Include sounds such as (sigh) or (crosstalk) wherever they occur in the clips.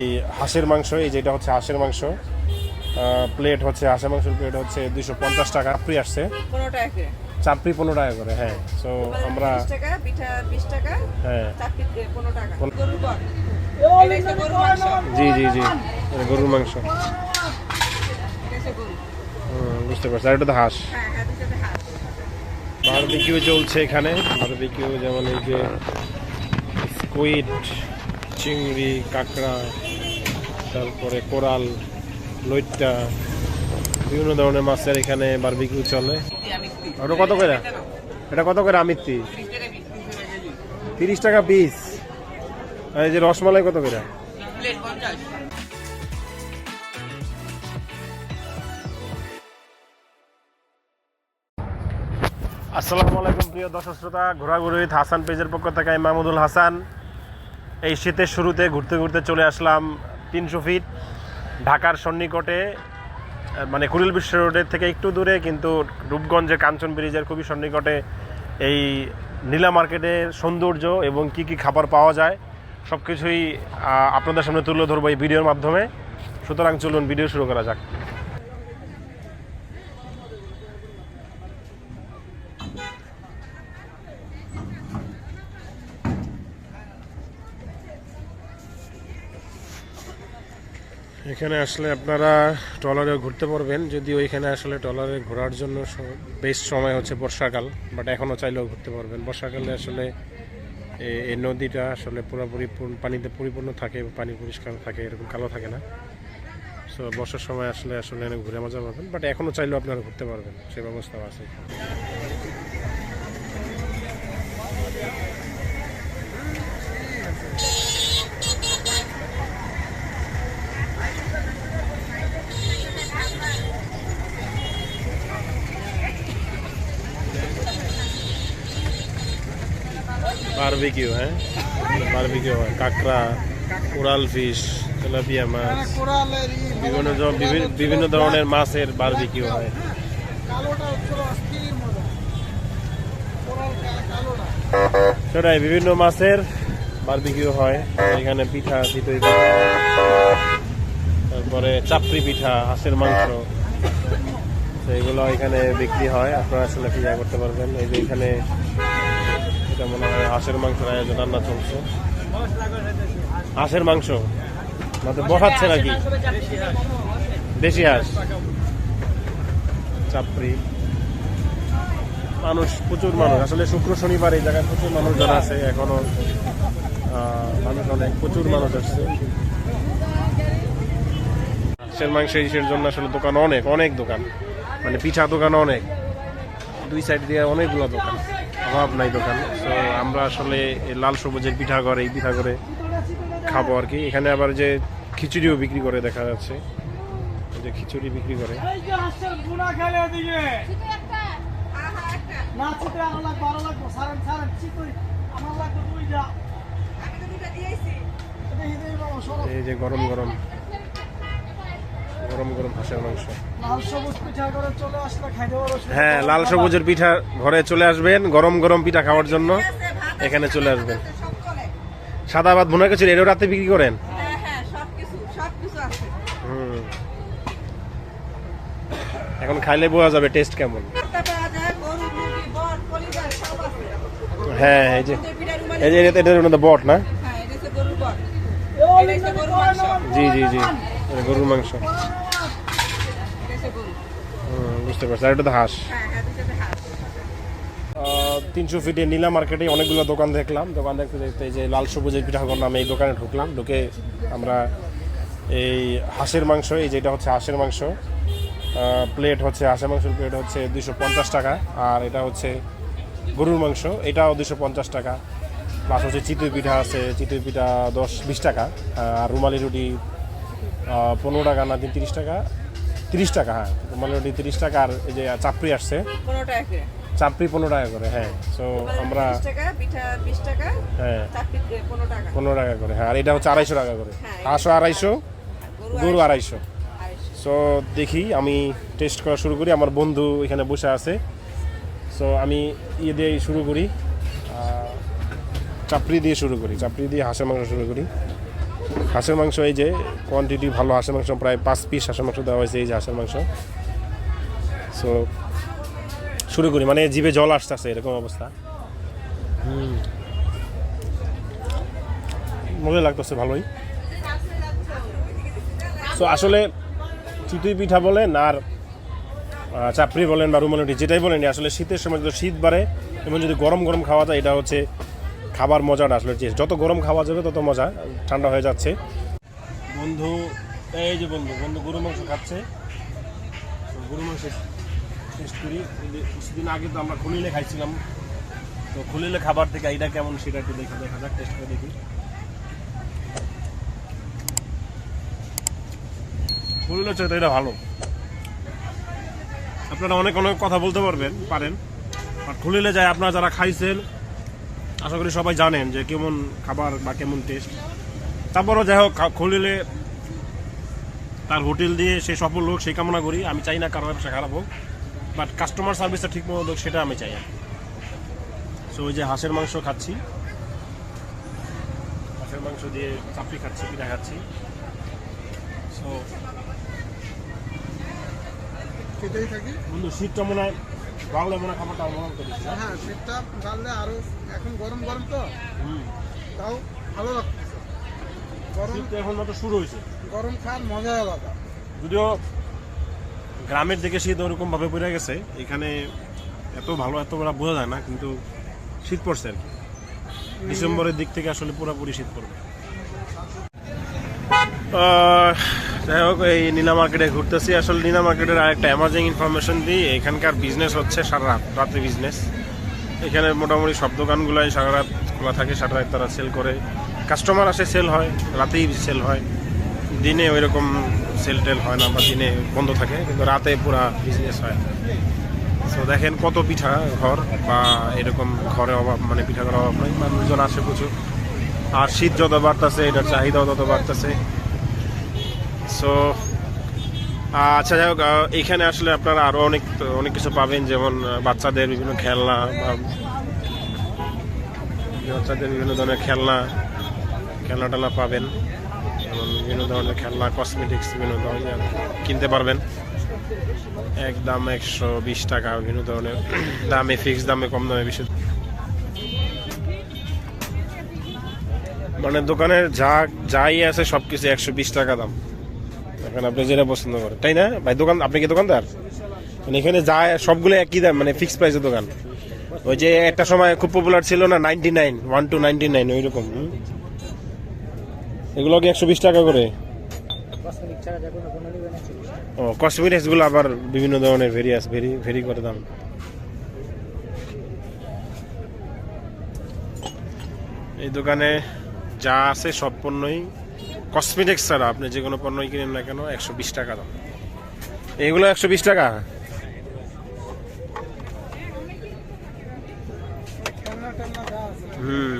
এই হাঁসের মাংস এই যেটা হচ্ছে হাঁসের মাংস প্লেট হচ্ছে হাঁসের মাংসের প্লেট হচ্ছে দুইশো পঞ্চাশ টাকা চাপড়ি আসছে। চাপড়ি পনেরো টাকা করে হ্যাঁ। তো আমরা হ্যাঁ। জি জি জি। গরুর মাংস। বুঝতে পারছি। আর এটা তো হাঁস। হ্যাঁ হ্যাঁ হাঁস। বারবিকিউ চলছে এখানে। বারবিকিউ যেমন এই যে স্কুইড চিংড়ি কাঁকড়া তারপরে কোরাল, লইট্টা, বিভিন্ন ধরনের মাছের এখানে বারবিকিউ চলে। ওটা কত করে? এটা কত করে আমিত্তি? তিরিশ টাকা পিস আর এই যে রসমালাই কত করে? আসসালামু আলাইকুম প্রিয় দর্শক শ্রোতা, ঘোরাঘুরি হাসান পেজের পক্ষ থেকে মাহমুদুল হাসান। এই শীতের শুরুতে ঘুরতে ঘুরতে চলে আসলাম তিনশো ফিট, ঢাকার সন্নিকটে মানে কুড়িল বিশ্ব রোডের থেকে একটু দূরে, কিন্তু রূপগঞ্জের কাঞ্চন ব্রিজের খুবই সন্নিকটে এই নীলা মার্কেটের সৌন্দর্য এবং কি কি খাবার পাওয়া যায় সব কিছুই আপনাদের সামনে তুলে ধরবো এই ভিডিওর মাধ্যমে। সুতরাং চলুন, ভিডিও শুরু করা যাক। এখানে আসলে আপনারা ট্রলারে ঘুরতে পারবেন। যদিও এখানে আসলে ট্রলারে ঘোরার জন্য বেস্ট সময় হচ্ছে বর্ষাকাল বাট এখনও চাইলেও ঘুরতে পারবেন। বর্ষাকালে আসলে এই নদীটা আসলে পুরোপুরি পানিতে পরিপূর্ণ থাকে, পানি পরিষ্কার থাকে, এরকম কালো থাকে না। সো বর্ষার সময় আসলে আসলে ঘুরে মজা পাবেন বাট এখনও চাইলেও আপনারা ঘুরতে পারবেন, সে ব্যবস্থাও আছে। বারবিকিউ হ্যাঁ বারবিকিউ হয় কাঁকড়া, কোরাল ফিশ তেলাপিয়া মাছ। বিভিন্ন বিভিন্ন ধরনের মাছের বারবিকিউ হয় সেটাই, বিভিন্ন মাছের বারবিকিউ হয়। এখানে পিঠা, চিতই তারপরে চাপড়ি পিঠা, হাঁসের মাংস। তো এগুলো এখানে বিক্রি হয়। আপনারা আসলে পিজা করতে পারবেন। এই যে এখানে এটা মনে হয় হাঁসের মাংসের আয়োজন রান্না চলছে। হাঁসের মাংস? মানে বসাচ্ছে নাকি? দেশি হাঁস। চাপড়ি। মানুষ প্রচুর মানুষ। আসলে শুক্র শনিবার এই জায়গায় প্রচুর মানুষজন আছে এখনও। মানুষ অনেক প্রচুর মানুষ আসছে। হাঁসের মাংস ইসের জন্য আসলে দোকান অনেক অনেক দোকান। মানে পিঠা দোকান অনেক। দুই সাইড দিয়ে অনেকগুলো দোকান। অভাব নাই দোকান। তো আমরা আসলে লাল সবুজের পিঠা করে এই পিঠা করে খাব আর কি। এখানে আবার যে খিচুড়িও বিক্রি করে দেখা যাচ্ছে। যে খিচুড়ি বিক্রি করে। এই যে গরম গরম। গরম গরম হাঁসের মাংস। হ্যাঁ লাল সবুজের পিঠা ঘরে চলে আসবেন গরম গরম পিঠা খাওয়ার জন্য এখানে চলে আসবেন। সাদা ভাত ভুনা খিচুড়ি এটাও রাতে বিক্রি করেন? হ্যাঁ হ্যাঁ সব কিছু সব কিছু আছে। হুম। এখন খাইলে বোঝা যাবে টেস্ট কেমন। হ্যাঁ এই যে এই যে এটা বট না? হ্যাঁ জি জি জি। গরুর মাংস। বুঝতে পারছি। আর এটা তো হাঁস। তিনশো ফিটে নীলা মার্কেটে অনেকগুলো দোকান দেখলাম। দোকান দেখতে দেখতে এই যে লাল সবুজের পিঠাগর নামে এই দোকানে ঢুকলাম। ঢুকে আমরা এই হাঁসের মাংস, এই যেটা হচ্ছে হাঁসের মাংস প্লেট হচ্ছে, হাঁসের মাংসের প্লেট হচ্ছে দুশো পঞ্চাশ টাকা। আর এটা হচ্ছে গরুর মাংস, এটাও দুশো পঞ্চাশ টাকা। প্লাস হচ্ছে চিতই পিঠা আছে, চিতই পিঠা দশ, বিশ টাকা। আর রুমালি রুটি পনেরো টাকা না দিন তিরিশ টাকা? তিরিশ টাকা হ্যাঁ। রুটি তিরিশ টাকা আর এই যে চাপড়ি আসছে। চাপড়ি পনেরো টাকা করে হ্যাঁ। সো আমরা হ্যাঁ। পনেরো টাকা। করে হ্যাঁ। আর এটা হচ্ছে আড়াইশো টাকা করে। হাঁসও আড়াইশো গরু আড়াইশো। আড়াইশো। সো দেখি আমি টেস্ট করা শুরু করি। আমার বন্ধু এখানে বসে আছে। সো আমি ইয়ে দিয়ে শুরু করি। চাপড়ি দিয়ে শুরু করি। চাপড়ি দিয়ে হাঁসের মাংস শুরু করি। হাঁসের মাংস এই যে কোয়ান্টিটি ভালো হাঁসের মাংস প্রায় পাঁচ পিস হাঁসের মাংস দেওয়া হয়েছে এই যে হাঁসের মাংস। সো শুরু করি মানে জিভে জল আসতেছে এরকম অবস্থা। মজা লাগতেছে ভালোই। সো আসলে চিতুই পিঠা বলেন আর চাপড়ি বলেন বা রুমালুটি যেটাই বলেন আসলে শীতের সময় যদি শীত বাড়ে এবং যদি গরম গরম খাওয়া যায় এটা হচ্ছে খাবার মজাটা আসলে যত গরম খাওয়া যাবে তত মজা, ঠান্ডা হয়ে যাচ্ছে। বন্ধু, এই যে বন্ধু বন্ধু গরু মাংস খাচ্ছে। গরু মাংস টেস্ট করি। কিছুদিন আগে তো আমরা খুলিলে খাইছিলাম। তো খুলিলে খাবার থেকে এইটা কেমন সেটা একটু দেখা দেখা যাক, টেস্ট করে দেখি। খুলিলে চাইতে এটা ভালো। আপনারা অনেক অনেক কথা বলতে পারবেন, পারেন। আর খুলিলে যায় আপনারা যারা খাইছেন আশা করি সবাই জানেন যে কেমন খাবার বা কেমন টেস্ট তারপরও যাই হোক খুলিলে তার হোটেল দিয়ে সে সফল হোক সেই কামনা করি। আমি চাই না কারও ব্যবসা খারাপ হোক বাট কাস্টমার সার্ভিসটা ঠিক মতো হোক সেটা আমি চাই সো ওই যে হাঁসের মাংস খাচ্ছি। হাঁসের মাংস দিয়ে চাপড়ি খাচ্ছি পিঠা খাচ্ছি। সো খেতেই থাকি। বন্ধু শীতটা মনে হয় বাংলা মনে খাবারটা মনে করছি হ্যাঁ শীতটা ঢাললে আরও এখন গরম গরম তো। তাও ভালো লাগতেছে। গরম এখন মাত্র শুরু হয়েছে। গরম খাওয়ার মজা আলাদা। যদিও গ্রামের দিকে শীত ওরকম ভাবে পড়ে গেছে এখানে এত ভালো এত বড় বোঝা যায় না কিন্তু শীত পড়ছে আর কি। ডিসেম্বরের দিক থেকে আসলে পুরোপুরি শীত পড়বে। যাই হোক, এই নীলা মার্কেটে ঘুরতেছি। আসলে নীলা মার্কেটের আরেকটা অ্যামাজিং ইনফরমেশন দিই, এখানকার বিজনেস হচ্ছে সারা রাত, রাত্রি বিজনেস এখানে মোটামুটি সব দোকানগুলাই সারা রাত খোলা থাকে, সারা রাত তারা সেল করে। কাস্টমার আসে সেল হয়, রাতেই সেল হয়। দিনে ওই রকম সেল টেল হয় না বা দিনে বন্ধ থাকে, কিন্তু রাতে পুরা বিজনেস হয়। তো দেখেন কত পিঠা ঘর বা এরকম ঘরে অভাব মানে পিঠা ঘরের অভাব নাই, মানুষজন আসে প্রচুর। আর শীত যত বাড়তেছে, এটার চাহিদাও তত বাড়তেছে। সো আচ্ছা যাই হোক এখানে আসলে আপনারা আরও অনেক অনেক কিছু পাবেন, যেমন বাচ্চাদের বিভিন্ন খেলনা বা বাচ্চাদের বিভিন্ন ধরনের খেলনা খেলনা টেলনা পাবেন। যেমন বিভিন্ন ধরনের খেলনা কসমেটিক্স বিভিন্ন ধরনের কিনতে পারবেন। এক দাম একশো বিশ টাকা, বিভিন্ন ধরনের। (clears throat) দামে ফিক্স দামে কম দামে বেশি। মানে দোকানের যা, যাই আছে সব কিছু একশো বিশ টাকা দাম। এখন আপনি যেটা পছন্দ করেন, তাই না? ভাই, দোকান আপনি কি দোকানদার? মানে এখানে যা সবগুলো একই দাম মানে ফিক্স প্রাইসের দোকান। ওই যে একটা সময় খুব পপুলার ছিল না ninety nine one two ninety nine ওই রকম? এগুলো কি একশো বিশ টাকা করে? ও কসমেটিক্সগুলো আবার বিভিন্ন ধরনের ভেরিয়াস ভেরি ভেরি করে দাম। এই দোকানে যা আছে সব পণ্যই কসমেটিক্স ছাড়া আপনি যে কোনো পণ্যই কিনেন না কেন, একশো বিশ টাকা দাম। এগুলো একশো বিশ টাকা? হুম।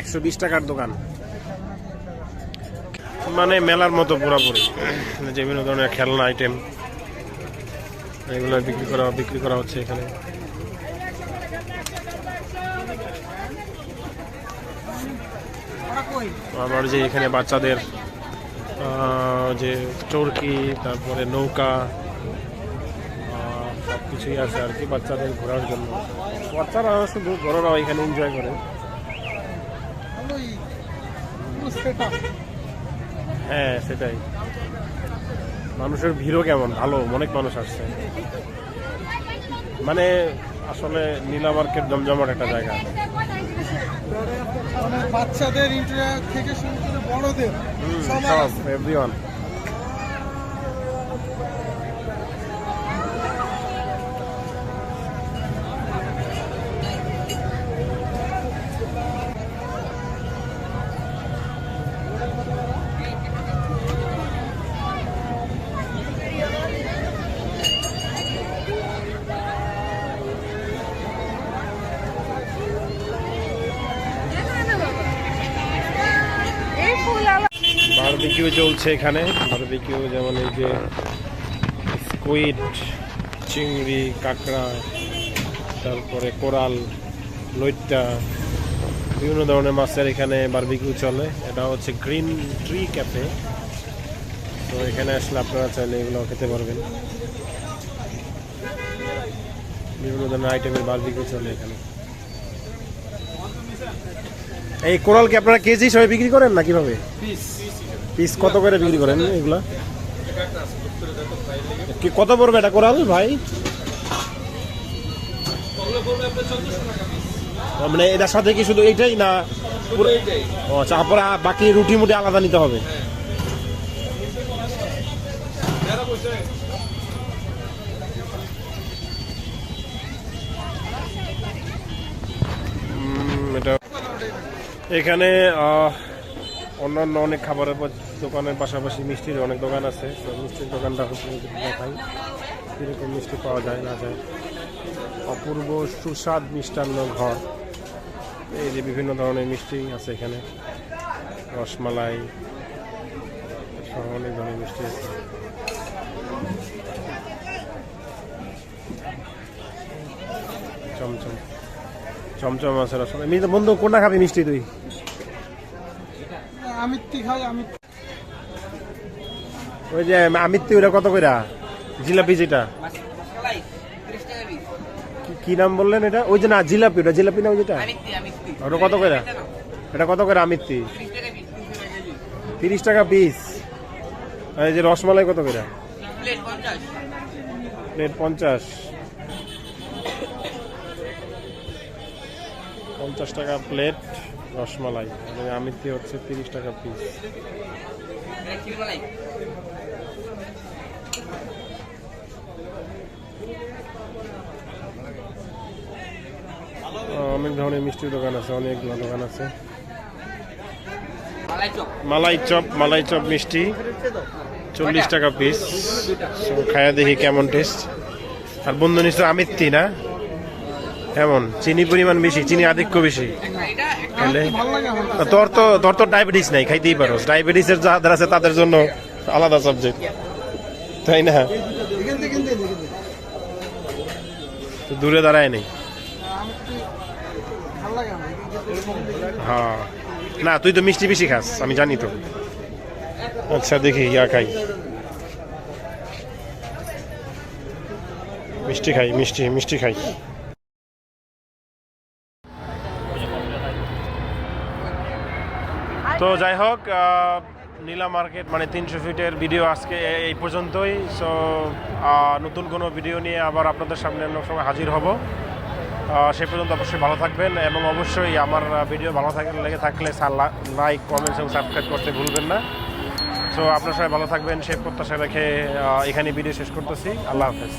একশো বিশ টাকার দোকান। মানে মেলার মতো পুরোপুরি। যে বিভিন্ন ধরনের খেলনা আইটেম এগুলো বিক্রি করা বিক্রি করা হচ্ছে এখানে। আবার যে এখানে বাচ্চাদের যে চরকি তারপরে নৌকা সব কিছুই আছে আর কি বাচ্চাদের ঘোরার জন্য। বাচ্চারা শুধু বড়রাও এখানে এনজয় করে। হ্যাঁ সেটাই। মানুষের ভিড়ও কেমন? ভালো অনেক মানুষ আসছে। মানে আসলে নীলা মার্কেট জমজমাট একটা জায়গা। বাচ্চাদের ইন্টারনেট থেকে শুরু করে বড়দের এভরিওয়ান চলছে এখানে। বারবিকিউ যেমন এই যে স্কুইড, চিংড়ি, কাঁকড়া, তারপরে কোরাল, লইট্টা, বিভিন্ন ধরনের মাছের এখানে বারবিকিউ চলে। এটা হচ্ছে গ্রিন ট্রি ক্যাফে। তো এখানে আসলে আপনারা চাইলে এগুলো খেতে পারবেন। বিভিন্ন ধরনের আইটেমের বারবিকিউ চলে এখানে। এই কোরাল কি আপনারা কেজি হিসাবে বিক্রি করেন না কীভাবে? কত করে বিক্রি করেন এগুলা? কি কত পড়বে এটা কোরাল ভাই? মানে এটার সাথে কি শুধু এইটাই না ও আচ্ছা তারপরে বাকি রুটি মুটি আলাদা নিতে হবে। এখানে অন্যান্য অনেক খাবারের দোকানের পাশাপাশি মিষ্টির অনেক দোকান আছে। মিষ্টির দোকানটা দেখাই। কীরকম মিষ্টি পাওয়া যায়, না যায়। অপূর্ব সুস্বাদ মিষ্টান্ন ঘর। এই যে বিভিন্ন ধরনের মিষ্টি আছে এখানে। রসমালাই সহ অনেক ধরনের মিষ্টি আছে। চমচম চমচম আছে রসমালাই। বন্ধু, কোনটা খাবি মিষ্টি তুই? আমিত্তি খাই আমি ওই যে আমিত্তি ওটা কত কইরা? জিলাপি যেটা। কি- কি নাম বললেন এটা? ওই যে না জিলাপি ওটা জিলাপি না ওই যেটা? ওটা কত করে এটা কত করে আমিত্তি? তিরিশ টাকা পিস আর এই যে রসমালাই কত করে প্লেট পঞ্চাশ। পঞ্চাশ টাকা প্লেট। রসমালাই আর এই আমিত্তি হচ্ছে তিরিশ টাকা পিস অনেক ধরনের মিষ্টির দোকান আছে অনেকগুলো দোকান আছে। মালাই চপ মালাই চপ মিষ্টি, চল্লিশ টাকা পিস খায়া দেখি কেমন টেস্ট আর বন্ধু নিশ্চয় আমিত্তি না? কেমন? চিনি পরিমাণ বেশি, চিনি আধিক্য বেশি। তাহলে তোর তো তোর তো ডায়াবেটিস নাই খাইতেই পারো। ডায়াবেটিসের যাদের আছে তাদের জন্য আলাদা সাবজেক্ট তাই না? দূরে দাঁড়ায় নেই। হ্যাঁ। না তুই তো মিষ্টি বেশি খাস আমি জানি তো। আচ্ছা দেখি ইয়া খাই। মিষ্টি খাই মিষ্টি মিষ্টি খাই। তো যাই হোক নীলা মার্কেট মানে তিনশো ফিটের ভিডিও আজকে এই পর্যন্তই। সো নতুন কোনো ভিডিও নিয়ে আবার আপনাদের সামনে অন্য সময় হাজির হব। সে পর্যন্ত অবশ্যই ভালো থাকবেন এবং অবশ্যই আমার ভিডিও ভালো থাকে লেগে থাকলে লাইক কমেন্টস এবং সাবস্ক্রাইব করতে ভুলবেন না। সো আপনার সবাই ভালো থাকবেন সে প্রত্যাশা রেখে এখানে ভিডিও শেষ করতেছি। আল্লাহ হাফেজ।